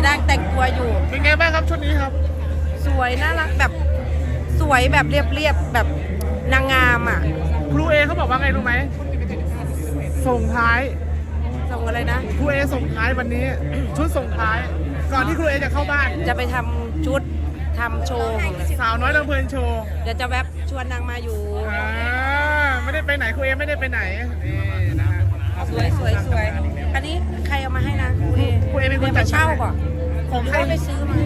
จะได้แต่งตัวอยู่ เป็นไงบ้างครับชุดนี้ครับสวยน่ารักแบบสวยแบบเรียบๆแบบนางงามอะครูเอเขาบอกว่าไงรู้ไหมส่งท้ายส่งอะไรนะ ครูเอส่งท้ายวันนี้ ชุดส่งท้าย ก่อนที่ครูเอจะเข้าบ้านจะไปทำชุดทำโชว์ของสาวน้อยลำเพลินโชว์เดี๋ยวจะแวบชวนนางมาอยู่ อ่าไม่ได้ไปไหนครูเอไม่ได้ไปไหนนี่นะฮะสวยสวยสวย อันนี้ใครเอามาให้นะครูเอครูเอเป็นคนไปจัดเช่าป่ะของหรือใครว่าไปซื้อมา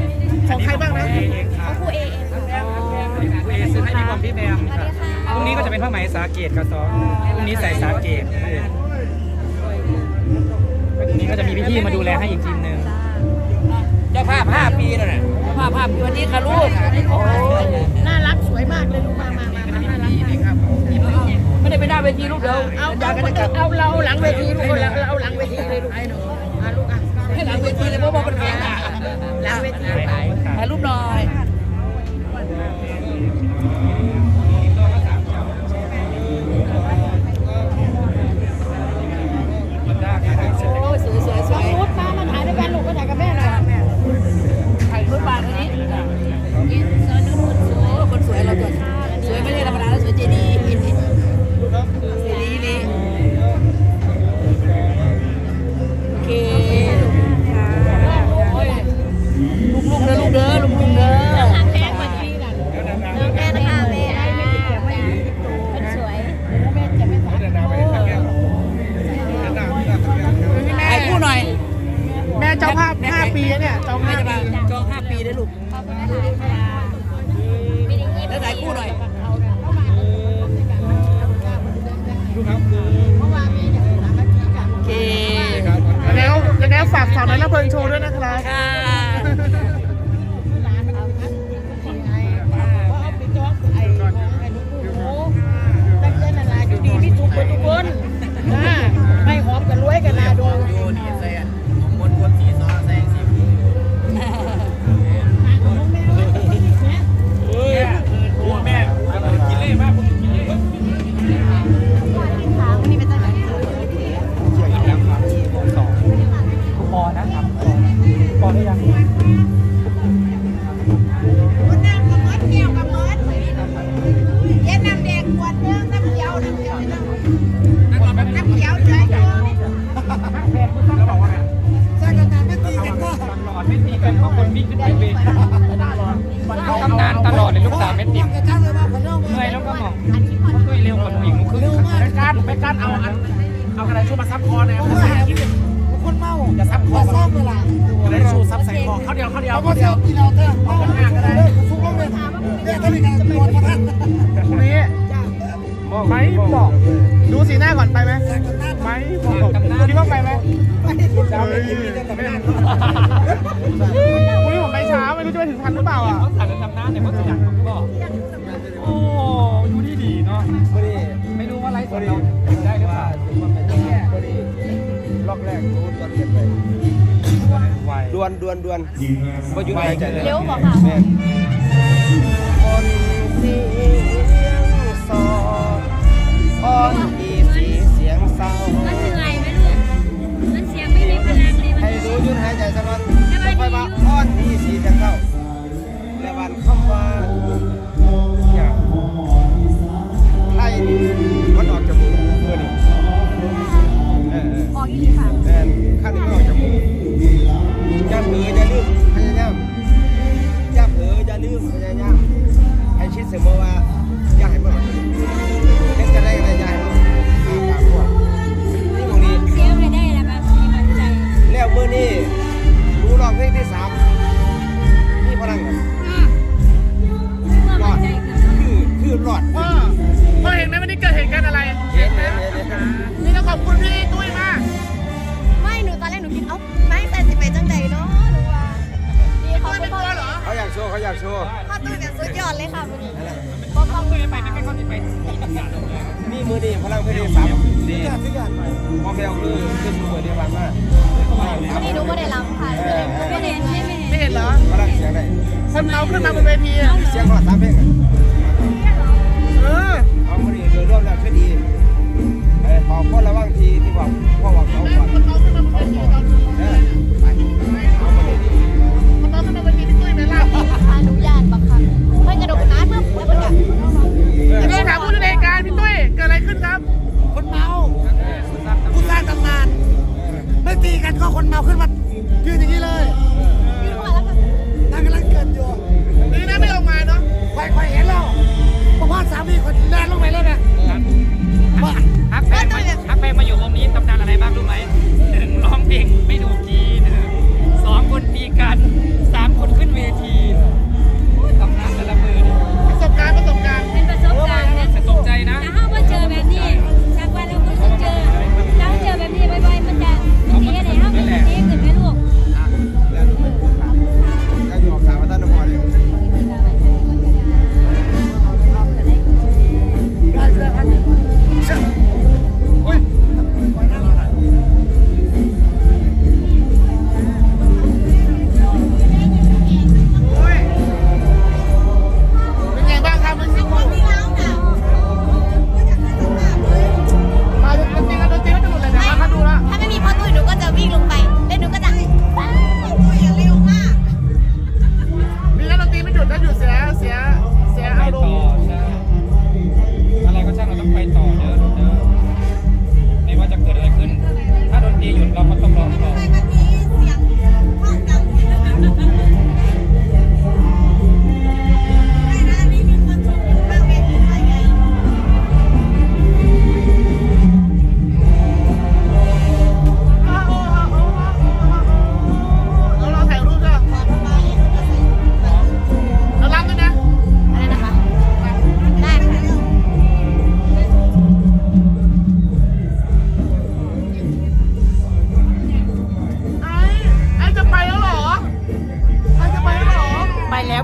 ของใครบ้างนะของครูเอเองเอซื้อให้พี่บอมพี่แบมพรุ่งนี้ก็จะเป็นผ้าไหมสาเกตครับซอพรุ่งนี้ใส่สาเกตพรุ่งนี้ก็จะมีพี่ๆมาดูแลให้อีกทีมหนึ่งเจ้าภาพ 5 ปีแล้วน่ะเจ้าภาพ5ปีวันนี้ค่ะลูกโอ้ยน่ารักสวยมากเลยลูกมามามามาน่ารักไม่ได้ไปหน้าเวทีลูกเดียวเอายาเอากันจะกลับเอาเราหลังเวทีลูกเราเอาหลังากสาวน้อยลำเพลินโชว์ด้วยนะครับค่ะดีที่สุดคนทุกคนไม่หอมกันรวยกันนาดู วเหลืออยู่ตลอดไม่ตีกันเพราะคนวิ่งขึ้นไปทำนานตลอดเลยลูกสาวเม็ดติ่มเหนื่อยแล้วก็มองตุ้ยเร็วกว่าหนูอีกหนูครึ่งไม่ก้าไม่ก้าเอาอันเอากระดาษชูมาซับคอเนี่ยภาษา อังกฤษคนเมาอย่าซับคอซ่อมเวลากระดาษชูซับใส่คอเขาเดียวเขาเดียวเขาเดียวกินเอาเถอะเอาคนหน้าก็ได้ซุกลงเลยเนี่ยถ้ามีการตรวจประทัดพรุ่งนี้ไม่บอก ดูสีหน้าก่อนไปไหมไม่บอกคิดว่าไปไหมเฮ้ยอุ้ยผมไปช้าไม่รู้จะไปถึงทันหรือเปล่าอะเขาสั่งกันทำน้าแต่เขาอยากก็โอ้อยู่ดีดีเนาะไม่รู้ว่าไลฟ์สดเรา วดวนดวนดวนว่าอยู่ในใจเลยเร็วบอกค่ะ แม่คน อยากโชว์เขาอยากโชว์พ่อตุ้ยแบบสุดยอดเลยค่ะวันนี้ก็เขาเคยไปไม่ก็ที่ไปนี่มือนี้พลังเพลงที่สามดีมองแววคือคือสวยเดียวกันมากวันนี้หนูก็ได้รำค่ะไม่ได้ไม่ไม่ไม่เห็นเหรอพลังเสียงได้คนเมาขึ้นมาบนเวทีอะเสียงรอดสามเพลง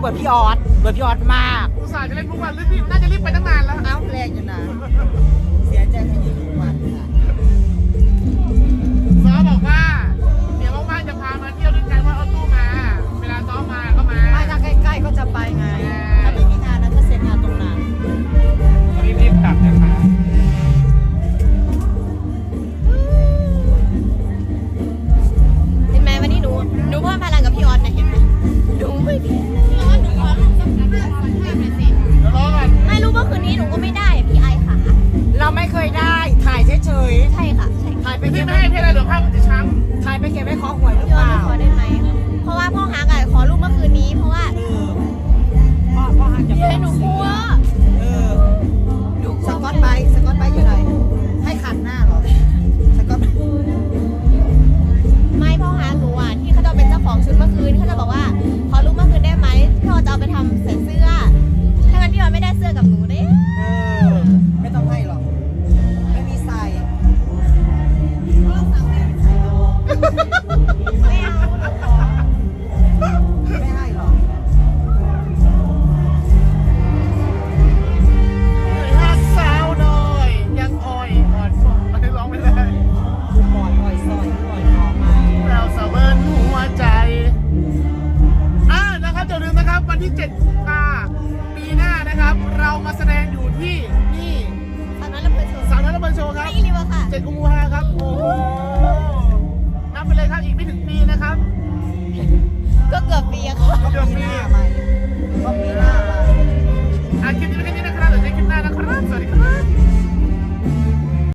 เบื่อพี่ออสเบื่อพี่ออสมาก อุตส่าห์จะเล่นมุกวันรีบน่าจะรีบไปตั้งนานแล้ว เอาแรงอยู่นะ ไม่เคยได้ ถ่ายเฉยใช่ค่ะถ่ายไปที่เก็บไม่ไว้ให้เพศอะไรหรือภาพมันจะช้ำถ่ายไปเก็บไว้ขอหวยหรือเปล่า ขอได้ไหมเพราะว่าพ่อหาไก่ขอรูปเมื่อคืนนี้เพราะว่า เจ็ดกุมภาครับ โอ้โหนับไปเลยครับอีกไม่ถึงปีนะครับ ก็เกือบปีอะค่ะเกือบปีไปก็ปีหน้าไปอคลิปนี้เป็นแค่นี้นะครับเดี๋ยวเจอคลิปหน้านะครับ สวัสดีครับ